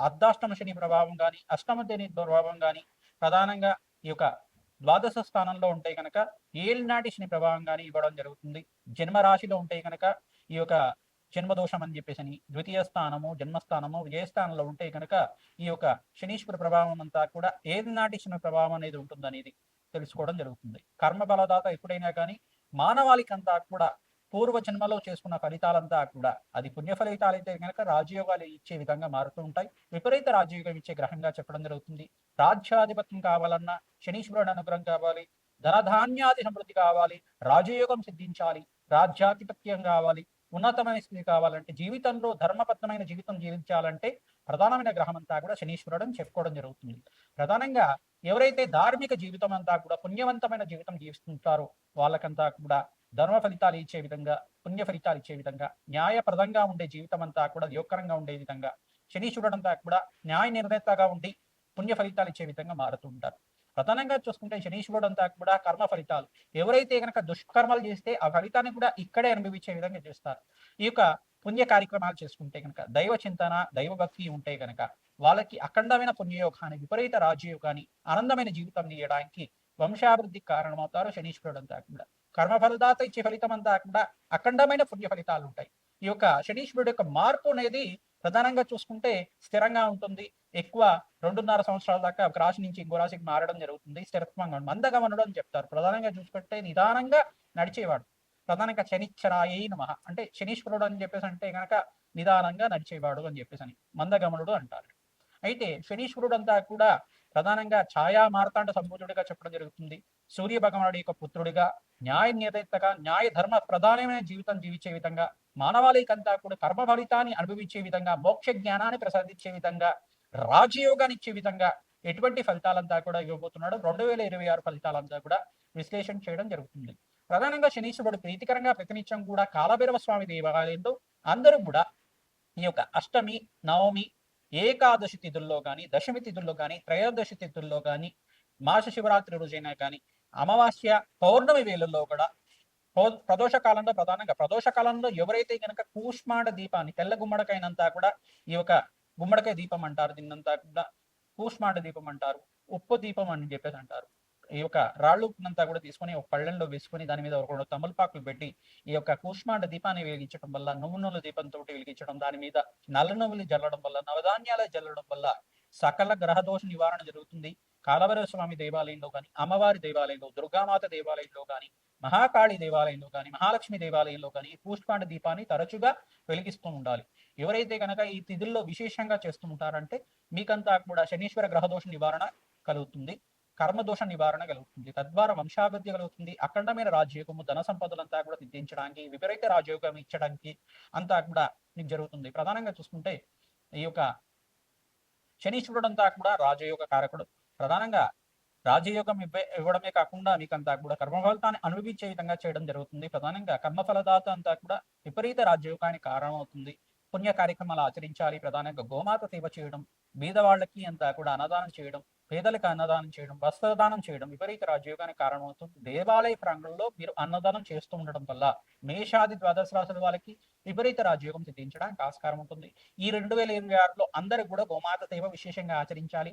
అర్ధాష్టమ శని ప్రభావం కానీ అష్టమ శని ప్రభావం కానీ ప్రధానంగా ఈ యొక్క ద్వాదశ స్థానంలో ఉంటే కనుక ఏలినాటి శని ప్రభావం కానీ ఇవ్వడం జరుగుతుంది. జన్మ రాశిలో ఉంటే కనుక ఈ యొక్క జన్మదోషం అని చెప్పేసి అని ద్వితీయ స్థానము జన్మస్థానము స్థానంలో ఉంటే కనుక ఈ యొక్క శనీశ్వర ప్రభావం అంతా కూడా ఏది నాటి శని ప్రభావం అనేది ఉంటుందనేది తెలుసుకోవడం జరుగుతుంది. కర్మ బలదాత ఎప్పుడైనా కానీ మానవాళికంతా కూడా పూర్వ జన్మలో చేసుకున్న ఫలితాలంతా కూడా అది పుణ్య ఫలితాలు అయితే కనుక రాజయోగాలు ఇచ్చే విధంగా మారుతూ ఉంటాయి. విపరీత రాజయోగం ఇచ్చే గ్రహంగా చెప్పడం జరుగుతుంది. రాజ్యాధిపత్యం కావాలన్నా శనీశ్వరుడు అనుగ్రహం కావాలి ధనధాన్యాది సమృద్ధి కావాలి రాజయోగం సిద్ధించాలి రాజ్యాధిపత్యం కావాలి ఉన్నతమైన స్థితి కావాలంటే జీవితంలో ధర్మబద్ధమైన జీవితం జీవించాలంటే ప్రధానమైన గ్రహం అంతా కూడా శనీశ్వరుడు అని చెప్పుకోవడం జరుగుతుంది. ప్రధానంగా ఎవరైతే ధార్మిక జీవితం అంతా కూడా పుణ్యవంతమైన జీవితం జీవిస్తుంటారో వాళ్ళకంతా కూడా ధర్మ ఫలితాలు ఇచ్చే విధంగా పుణ్య ఫలితాలు ఇచ్చే విధంగా న్యాయప్రదంగా ఉండే జీవితం అంతా కూడా యోగకరంగా ఉండే విధంగా శనీశ్వరుడు అంతా కూడా న్యాయ నిర్ణేతగా ఉండి పుణ్య ఫలితాలు ఇచ్చే విధంగా మారుతూ ఉంటారు. ప్రధానంగా చూసుకుంటే శనీశ్వరుడు అంతా కూడా కర్మ ఫలితాలు. ఎవరైతే కనుక దుష్కర్మలు చేస్తే ఆ ఫలితాన్ని కూడా ఇక్కడే అనుభవించే విధంగా చేస్తారు. ఈ యొక్క పుణ్య కార్యక్రమాలు చేసుకుంటే కనుక దైవ చింతన దైవ భక్తి ఉంటే కనుక వాళ్ళకి అఖండమైన పుణ్యయోగాన్ని విపరీత రాజయోగాన్ని ఆనందమైన జీవితం ఇవ్వడానికి వంశాభివృద్ధికి కారణమవుతారు శనీశ్వరుడు అంతా కూడా. కర్మఫలదాత ఇచ్చే ఫలితం అంతా కూడా అఖండమైన పుణ్య ఫలితాలు ఉంటాయి ఈ యొక్క శనీశ్వరుడు యొక్క మార్పు అనేది ప్రధానంగా చూసుకుంటే స్థిరంగా ఉంటుంది. ఎక్కువ రెండున్నర సంవత్సరాల దాకా ఒక రాశి నుంచి ఇంకో రాశికి మారడం జరుగుతుంది. స్థిరత్వంగా మందగమనుడు అని చెప్తారు. ప్రధానంగా చూసుకుంటే నిదానంగా నడిచేవాడు. ప్రధానంగా శనిచ్చరాయే నమ. అంటే శనీశ్వరుడు అని చెప్పేసి అంటే కనుక నిదానంగా నడిచేవాడు అని చెప్పేసి అని మందగమనుడు అంటారు. అయితే శనీశ్వరుడు అంతా కూడా ప్రధానంగా ఛాయా మార్తాండ సంబూతుడిగా చెప్పడం జరుగుతుంది. సూర్య భగవానుడి యొక్క పుత్రుడిగా న్యాయ నియతగా న్యాయ ధర్మ ప్రధానమైన జీవితం జీవించే విధంగా మానవాళికంతా కూడా కర్మ ఫలితాన్ని అనుభవించే విధంగా మోక్ష జ్ఞానాన్ని ప్రసాదించే విధంగా రాజయోగాన్ని ఇచ్చే విధంగా ఎటువంటి ఫలితాలంతా కూడా ఇవ్వబోతున్నాడు రెండు వేల ఇరవై ఆరు ఫలితాలంతా కూడా విశ్లేషణ చేయడం జరుగుతుంది. ప్రధానంగా శనీశ్వరుడు ప్రీతికరంగా ప్రతినిత్యం కూడా కాలభైరవ స్వామి దేవాలయంలో అందరూ కూడా ఈ యొక్క అష్టమి నవమి ఏకాదశి తిథుల్లో కానీ దశమి తిథుల్లో కానీ త్రయోదశి తిథుల్లో కానీ మాస శివరాత్రి రోజైనా కానీ అమావాస్య పౌర్ణమి వేళల్లో కూడా ప్రదోష కాలంలో ప్రధానంగా ప్రదోష కాలంలో ఎవరైతే కనుక కూష్మాండ దీపాన్ని తెల్ల గుమ్మడికాయనంతా కూడా ఈ యొక్క గుమ్మడికాయ దీపం అంటారు దీన్నంతా కూడా కూష్మాండ దీపం అంటారు ఉప్పు దీపం అని చెప్పేసి అంటారు. ఈ యొక్క రాళ్ళు ఉప్పునంతా కూడా తీసుకొని ఒక పళ్ళెంలో వేసుకొని దాని మీద ఒక రెండు తమలపాకులు పెట్టి ఈ యొక్క కూష్మాండ దీపాన్ని వెలిగించడం వల్ల నువ్వు నూనెల దీపంతో వెలిగించడం దాని మీద నల్ల నువ్వులు జల్లడం వల్ల నవధాన్యాలు జల్లడం వల్ల సకల గ్రహదోష నివారణ జరుగుతుంది. కాలవర స్వామి దేవాలయంలో కానీ అమ్మవారి దేవాలయంలో దుర్గామాత దేవాలయంలో కానీ మహాకాళి దేవాలయంలో కానీ మహాలక్ష్మి దేవాలయంలో కానీ ఈ పూష్పాండ దీపాన్ని తరచుగా వెలిగిస్తూ ఉండాలి. ఎవరైతే కనుక ఈ తిథుల్లో విశేషంగా చేస్తూ ఉంటారంటే మీకంతా కూడా శనీశ్వర గ్రహదోష నివారణ కలుగుతుంది. కర్మదోష నివారణ కలుగుతుంది. తద్వారా వంశాభివృద్ధి కలుగుతుంది. అఖండమైన రాజయోగము ధన సంపదలంతా కూడా సిద్ధించడానికి విపరీత రాజయోగం ఇచ్చడానికి అంతా కూడా మీకు జరుగుతుంది. ప్రధానంగా చూసుకుంటే ఈ యొక్క శనీశ్వరుడు అంతా కూడా రాజయోగ కారకుడు. ప్రధానంగా రాజయోగం ఇవ్వ ఇవ్వడమే కాకుండా మీకంతా కూడా కర్మఫలితాన్ని అనుభవించే విధంగా చేయడం జరుగుతుంది. ప్రధానంగా కర్మఫలదాత అంతా కూడా విపరీత రాజయోగానికి కారణమవుతుంది. పుణ్య కార్యక్రమాలు ఆచరించాలి. ప్రధానంగా గోమాత సేవ చేయడం బీదవాళ్ళకి అంతా కూడా అన్నదానం చేయడం పేదలకు అన్నదానం చేయడం వస్త్రదానం చేయడం విపరీత రాజయోగానికి కారణమవుతుంది. దేవాలయ ప్రాంగణంలో మీరు అన్నదానం చేస్తూ ఉండడం వల్ల మేషాది ద్వాదశ రాశుల వాళ్ళకి విపరీత రాజయోగం సిద్ధించడానికి ఆస్కారం ఉంటుంది. ఈ రెండు వేల ఇరవై ఆరులో అందరూ కూడా గోమాత సేవ విశేషంగా ఆచరించాలి.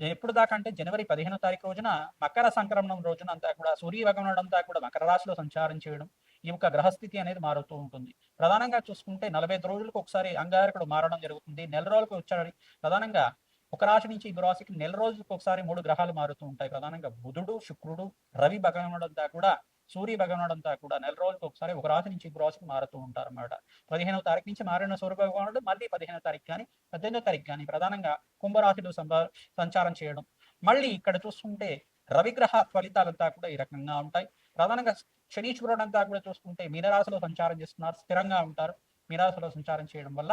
ఎప్పుడు దాకా అంటే జనవరి పదిహేనో తారీఖు రోజున మకర సంక్రమణం రోజున అంతా కూడా సూర్య అంతా కూడా మకర రాశిలో సంచారం చేయడం ఈ యొక్క గ్రహస్థితి అనేది మారుతూ ఉంటుంది. ప్రధానంగా చూసుకుంటే నలభై ఐదు రోజులకు ఒకసారి అంగారకుడు మారడం జరుగుతుంది. నెల రోజులకు వచ్చాడు ప్రధానంగా ఒక రాశి నుంచి ఇంకో రాశికి నెల రోజులకు ఒకసారి మూడు గ్రహాలు మారుతూ ఉంటాయి. ప్రధానంగా బుధుడు శుక్రుడు రవి భగవానుడు అంతా కూడా సూర్య భగవానుడు అంతా కూడా నెల రోజులకు ఒకసారి ఒక రాశి నుంచి ఇంకో రాశికి మారుతూ ఉంటారు అన్నమాట పదిహేనవ తారీఖు నుంచి మారిన సూర్య భగవానుడు మళ్ళీ పదిహేనవ తారీఖు కానీ పద్దెనిమిదో తారీఖు కానీ ప్రధానంగా కుంభరాశిలో సంచారం చేయడం. మళ్ళీ ఇక్కడ చూసుకుంటే రవిగ్రహ ఫలితాలంతా కూడా ఈ రకంగా ఉంటాయి. ప్రధానంగా శనీశ్వరుడు అంతా కూడా చూసుకుంటే మీనరాశిలో సంచారం చేస్తున్నారు స్థిరంగా ఉంటారు. మీనరాశిలో సంచారం చేయడం వల్ల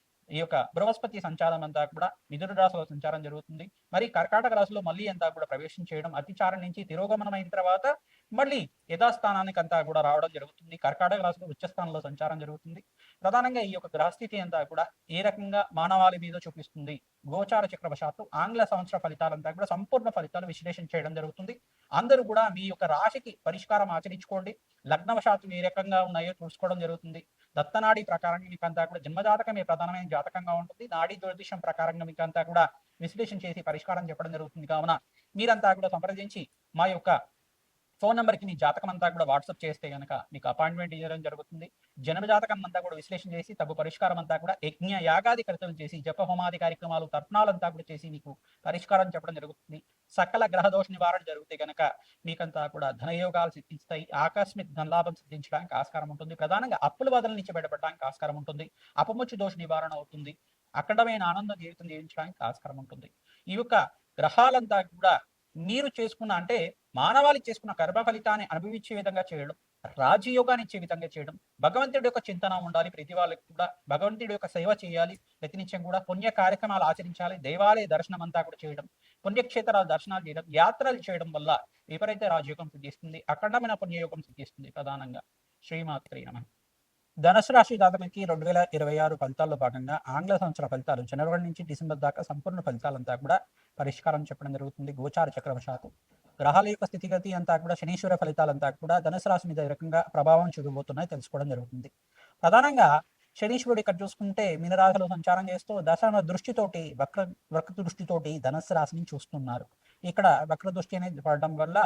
ఈ యొక్క బృహస్పతి సంచారం అంతా కూడా మిథున రాశిలో సంచారం జరుగుతుంది. మరి కర్కాటక రాశిలో మళ్ళీ అంతా కూడా ప్రవేశం చేయడం అతిచారం నుంచి తిరోగమనం అయిన తర్వాత మళ్ళీ యథాస్థానానికి అంతా కూడా రావడం జరుగుతుంది. కర్కాటక రాశిలో ఉచ్చస్థానంలో సంచారం జరుగుతుంది. ప్రధానంగా ఈ యొక్క గ్రహస్థితి అంతా కూడా ఏ రకంగా మానవాళి మీద చూపిస్తుంది? గోచార చక్రవశాత్తు ఆంగ్ల సంవత్సర ఫలితాలంతా కూడా సంపూర్ణ ఫలితాలు విశ్లేషణ చేయడం జరుగుతుంది. అందరూ కూడా మీ యొక్క రాశికి పరిష్కారం ఆచరించుకోండి. లగ్నవశాత్తు ఏ రకంగా ఉన్నాయో చూసుకోవడం జరుగుతుంది. దత్తనాడి ప్రకారంగా మీకంతా కూడా జన్మజాతకమే ప్రధానమైన జాతకంగా ఉంటుంది. నాడీ జ్యోతిషం ప్రకారంగా మీకంతా కూడా విశ్లేషణ చేసి పరిష్కారం చెప్పడం జరుగుతుంది. కావున మీరంతా కూడా సంప్రదించి మా యొక్క ఫోన్ నెంబర్కి నీ జాతకం అంతా కూడా వాట్సాప్ చేస్తే కనుక మీకు అపాయింట్మెంట్ ఇవ్వడం జరుగుతుంది. జన్మ జాతకం అంతా కూడా విశ్లేషణ చేసి తగు పరిష్కారం అంతా కూడా యజ్ఞ యాగాది కర్తలు చేసి జప హోమాది కార్యక్రమాలు తర్పణాలంతా కూడా చేసి మీకు పరిష్కారం చెప్పడం జరుగుతుంది. సకల గ్రహ దోష నివారణ జరిగితే కనుక మీకంతా కూడా ధనయోగాలు సిద్ధిస్తాయి. ఆకస్మిక ధనలాభం సిద్ధించడానికి ఆస్కారం ఉంటుంది. ప్రధానంగా అప్పుల వదల నుంచి బయటపడడానికి ఆస్కారం ఉంటుంది. అపముచ్చు దోష నివారణ అవుతుంది. అఖండమైన ఆనందం జీవితం జీవించడానికి ఆస్కారం ఉంటుంది. ఈ యొక్క గ్రహాలంతా కూడా మీరు చేసుకున్న అంటే మానవాళి చేసుకున్న కర్మ ఫలితాన్ని అనుభవించే విధంగా చేయడం రాజయోగాన్ని ఇచ్చే విధంగా చేయడం భగవంతుడి యొక్క చింతన ఉండాలి ప్రతి వాళ్ళకి కూడా భగవంతుడి యొక్క సేవ చేయాలి ప్రతినిత్యం కూడా పుణ్య కార్యక్రమాలు ఆచరించాలి దేవాలయ దర్శనం అంతా కూడా చేయడం పుణ్యక్షేత్రాల దర్శనాలు చేయడం యాత్రలు చేయడం వల్ల విపరీత రాజయోగం సిద్ధిస్తుంది అఖండమైన పుణ్యయోగం సిద్ధిస్తుంది ప్రధానంగా. శ్రీమాత్రి నమ. ధనుసు రాశి జాతకులకి రెండు వేల ఇరవై ఆరు ఫలితాల్లో భాగంగా ఆంగ్ల సంవత్సర ఫలితాలు జనవరి నుంచి డిసెంబర్ దాకా సంపూర్ణ ఫలితాలంతా కూడా పరిష్కారం చెప్పడం జరుగుతుంది. గోచార చక్రవశాత్తు. గ్రహాల యొక్క స్థితిగతి అంతా కూడా శనీశ్వర ఫలితాలంతా కూడా ధనుసు రాశి మీద రకంగా ప్రభావం చూపబోతున్నాయి తెలుసుకోవడం జరుగుతుంది. ప్రధానంగా శనీశ్వరుడు ఇక్కడ చూసుకుంటే మీనరాశిలో సంచారం చేస్తూ దశన దృష్టితోటి వక్ర వక్ర దృష్టితోటి ధనుసు రాశిని చూస్తున్నారు. ఇక్కడ వక్ర దృష్టి అనేది పడడం వల్ల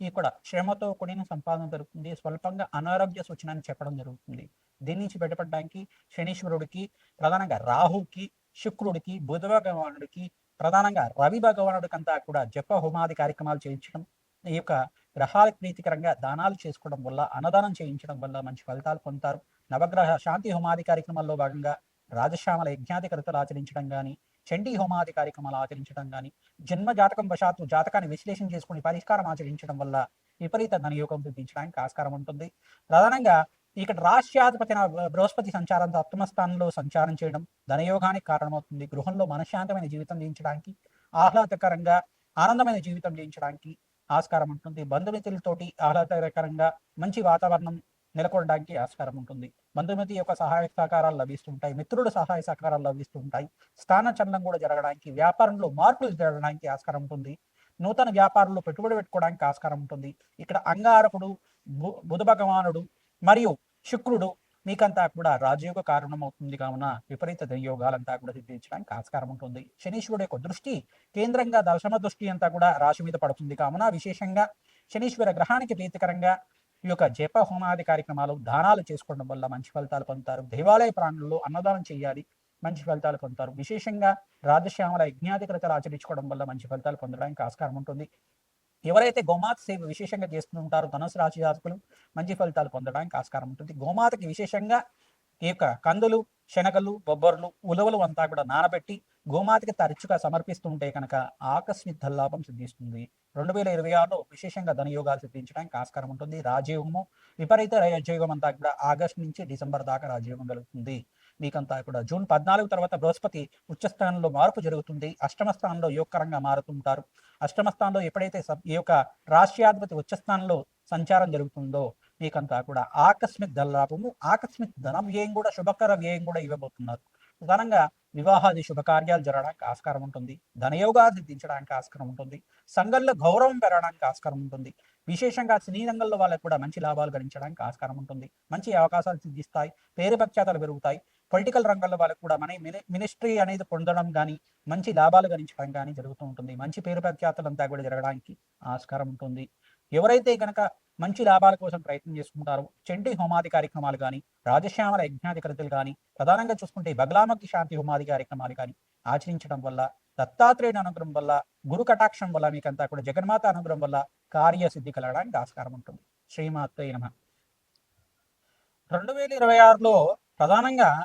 ఇక్కడ శ్రమతో కూడిన సంపాదన జరుగుతుంది. స్వల్పంగా అనారోగ్య సూచన అని చెప్పడం జరుగుతుంది. దీని నుంచి బయటపడడానికి శనీశ్వరుడికి ప్రధానంగా రాహుకి శుక్రుడికి బుధవగవానుడికి ప్రధానంగా రవి భగవానుడికి కూడా జప హోమాది కార్యక్రమాలు చేయించడం ఈ యొక్క గ్రహాలకు ప్రీతికరంగా దానాలు చేసుకోవడం వల్ల అన్నదానం చేయించడం వల్ల మంచి ఫలితాలు పొందుతారు. నవగ్రహ శాంతి హోమాది కార్యక్రమాల్లో భాగంగా రాజశ్యామల యజ్ఞాది కృతలు ఆచరించడం కానీ చండీ హోమాది కార్యక్రమాలు ఆచరించడం కానీ జన్మ జాతకం వశాత్తు జాతకాన్ని విశ్లేషణ చేసుకుని పరిష్కారం ఆచరించడం వల్ల విపరీత ధనయోగం సిద్ధించడానికి ఆస్కారం ఉంటుంది. ప్రధానంగా ఇక్కడ రాష్ట్రాధిపతి బృహస్పతి సంచారం సప్తమ స్థానంలో సంచారం చేయడం ధనయోగానికి కారణమవుతుంది. గృహంలో మనశ్శాంతమైన జీవితం జీవించడానికి ఆహ్లాదకరంగా ఆనందమైన జీవితం జీవించడానికి ఆస్కారం ఉంటుంది. బంధుమిత్రులతోటి ఆహ్లాదకరంగా మంచి వాతావరణం నెలకొనడానికి ఆస్కారం ఉంటుంది. బంధుమతి యొక్క సహాయ సహకారాలు లభిస్తుంటాయి. మిత్రుడు సహాయ సహకారాలు లభిస్తుంటాయి. స్థాన చలనం కూడా జరగడానికి వ్యాపారంలో మార్పులు జరగడానికి ఆస్కారం ఉంటుంది. నూతన వ్యాపారంలో పెట్టుబడి పెట్టుకోవడానికి ఆస్కారం ఉంటుంది. ఇక్కడ అంగారకుడు బు- బుధ భగవానుడు మరియు శుక్రుడు మీకంతా కూడా రాజయోగ కారణమవుతుంది కావున విపరీత యోగాలంతా కూడా సిద్ధించడానికి ఆస్కారం ఉంటుంది. శనీశ్వరుడు యొక్క దృష్టి కేంద్రంగా దశమ దృష్టి అంతా కూడా రాశి మీద పడుతుంది కావున విశేషంగా శనీశ్వర గ్రహానికి ప్రీతికరంగా ఈ యొక్క జప హోమాది కార్యక్రమాలు దానాలు చేసుకోవడం వల్ల మంచి ఫలితాలు పొందుతారు. దేవాలయ ప్రాణుల్లో అన్నదానం చేయాలి మంచి ఫలితాలు పొందుతారు. విశేషంగా రాజశ్యామల యజ్ఞాధికృతలు ఆచరించుకోవడం వల్ల మంచి ఫలితాలు పొందడానికి ఆస్కారం ఉంటుంది. ఎవరైతే గోమాత సేవ విశేషంగా చేస్తుంటారో ధనుసు రాశి జాతకులు మంచి ఫలితాలు పొందడానికి ఆస్కారం ఉంటుంది. గోమాతకి విశేషంగా ఈ యొక్క కందులు శనగలు బొబ్బర్లు ఉలవలు అంతా కూడా నానబెట్టి గోమాతకి తరచుగా సమర్పిస్తుంటే కనుక ఆకస్మిక లాభం సిద్ధిస్తుంది. రెండు వేల ఇరవై ఆరులో విశేషంగా ధనయోగాలు సిద్ధించడానికి ఆస్కారం ఉంటుంది. రాజయోగము విపరీత రాజయోగం అంతా కూడా ఆగస్టు నుంచి డిసెంబర్ దాకా రాజయోగం కలుగుతుంది. మీకంతా కూడా. జూన్ పద్నాలుగు తర్వాత బృహస్పతి ఉచ్చస్థానంలో మార్పు జరుగుతుంది. అష్టమ స్థానంలో యోగకరంగా మారుతుంటారు. అష్టమ స్థానంలో ఎప్పుడైతే ఈ యొక్క రాష్ట్రాధిపతి ఉచ్చస్థానంలో సంచారం జరుగుతుందో మీకంతా కూడా ఆకస్మిక ధనలాభము ఆకస్మిక ధన వ్యయం కూడా శుభకర వ్యయం కూడా ఇవ్వబోతున్నారు. ప్రధానంగా వివాహాది శుభకార్యాలు జరగడానికి ఆస్కారం ఉంటుంది. ధనయోగాలు సిద్ధించడానికి ఆస్కారం ఉంటుంది. సంఘంలో గౌరవం పెరగడానికి ఆస్కారం ఉంటుంది. విశేషంగా సినీ రంగంలో వాళ్ళకు కూడా మంచి లాభాలు గడించడానికి ఆస్కారం ఉంటుంది. మంచి అవకాశాలు సిద్ధిస్తాయి. పేరు ప్రఖ్యాతలు పెరుగుతాయి. పొలిటికల్ రంగంలో వాళ్ళకు కూడా మన మిని- మినిస్ట్రీ అనేది పొందడం కానీ మంచి లాభాలు గణించడం కానీ జరుగుతూ ఉంటుంది. మంచి పేరు ప్రఖ్యాతలు అంతా కూడా జరగడానికి ఆస్కారం ఉంటుంది. ఎవరైతే కనుక మంచి లాభాల కోసం ప్రయత్నం చేసుకుంటారో చెండి హోమాది కార్యక్రమాలు కానీ రాజశ్యామల యజ్ఞాధికృతులు కానీ ప్రధానంగా చూసుకుంటే బగలామకి శాంతి హోమాది కార్యక్రమాలు కానీ ఆచరించడం వల్ల దత్తాత్రేయుని అనుగ్రహం వల్ల గురు కటాక్షం వల్ల మీకంతా కూడా జగన్మాత అనుగ్రహం వల్ల కార్యసిద్ధి కలగడానికి ఆస్కారం ఉంటుంది. శ్రీమాత్రే నమ. రెండు వేల ఇరవై ఆరులో ప్రధానంగా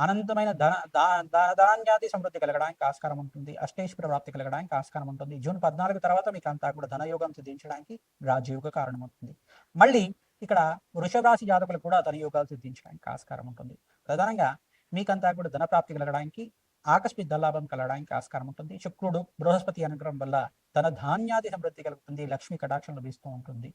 అనంతమైన ధన దా- సమృద్ధి కలగడానికి ఆస్కారం ఉంటుంది. అష్టేశ్వర ప్రాప్తి కలగడానికి ఆస్కారం ఉంటుంది. జూన్ పద్నాలుగు తర్వాత మీకు అంతా కూడా ధనయోగం సిద్ధించడానికి రాజయోగ కారణమవుతుంది మళ్ళీ ఇక్కడ వృషభ రాశి జాతకులు కూడా ధనయోగాలు సిద్ధించడానికి ఆస్కారం ఉంటుంది. ప్రధానంగా మీకంతా కూడా ధన ప్రాప్తి కలగడానికి ఆకస్మిక ధనలాభం కలగడానికి ఆస్కారం ఉంటుంది. శుక్రుడు బృహస్పతి అనుగ్రహం వల్ల ధన ధాన్యాది సమృద్ధి కలుగుతుంది. లక్ష్మి కటాక్షం లభిస్తూ ఉంటుంది.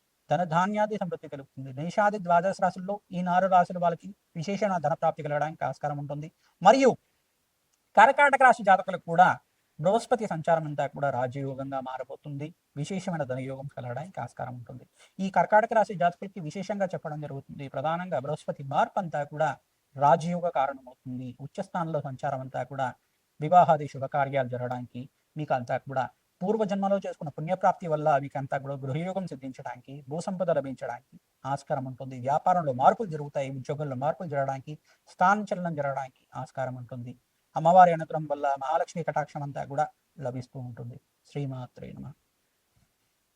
ధన ధాన్యాది సమృద్ధి కలుగుతుంది. దేశాది ద్వాదశ రాశుల్లో ఈ నాలుగు రాశుల వాళ్ళకి విశేషమైన ధన ప్రాప్తి కలగడానికి ఆస్కారం ఉంటుంది. మరియు కర్కాటక రాశి జాతకులకు కూడా బృహస్పతి సంచారం అంతా కూడా రాజయోగంగా మారబోతుంది. విశేషమైన ధనయోగం కలగడానికి ఆస్కారం ఉంటుంది. ఈ కర్కాటక రాశి జాతకులకి విశేషంగా చెప్పడం జరుగుతుంది. ప్రధానంగా బృహస్పతి మార్పు అంతా కూడా రాజయోగ కారణమవుతుంది. ఉచ్చస్థానంలో సంచారం అంతా కూడా వివాహాది శుభకార్యాలు జరగడానికి మీకు అంతా కూడా పూర్వజన్మలో చేసుకున్న పుణ్యప్రాప్తి వల్ల వీకంతా అంతా కూడా గృహయోగం సిద్ధించడానికి భూసంపద లభించడానికి ఆస్కారం ఉంటుంది వ్యాపారంలో మార్పులు జరుగుతాయి ఉద్యోగంలో మార్పులు జరగడానికి స్థానచలనం జరగడానికి ఆస్కారం ఉంటుంది అమ్మవారి అనుగ్రహం వల్ల మహాలక్ష్మి కటాక్షం అంతా కూడా లభిస్తూ ఉంటుంది. శ్రీమాత్రే నమ.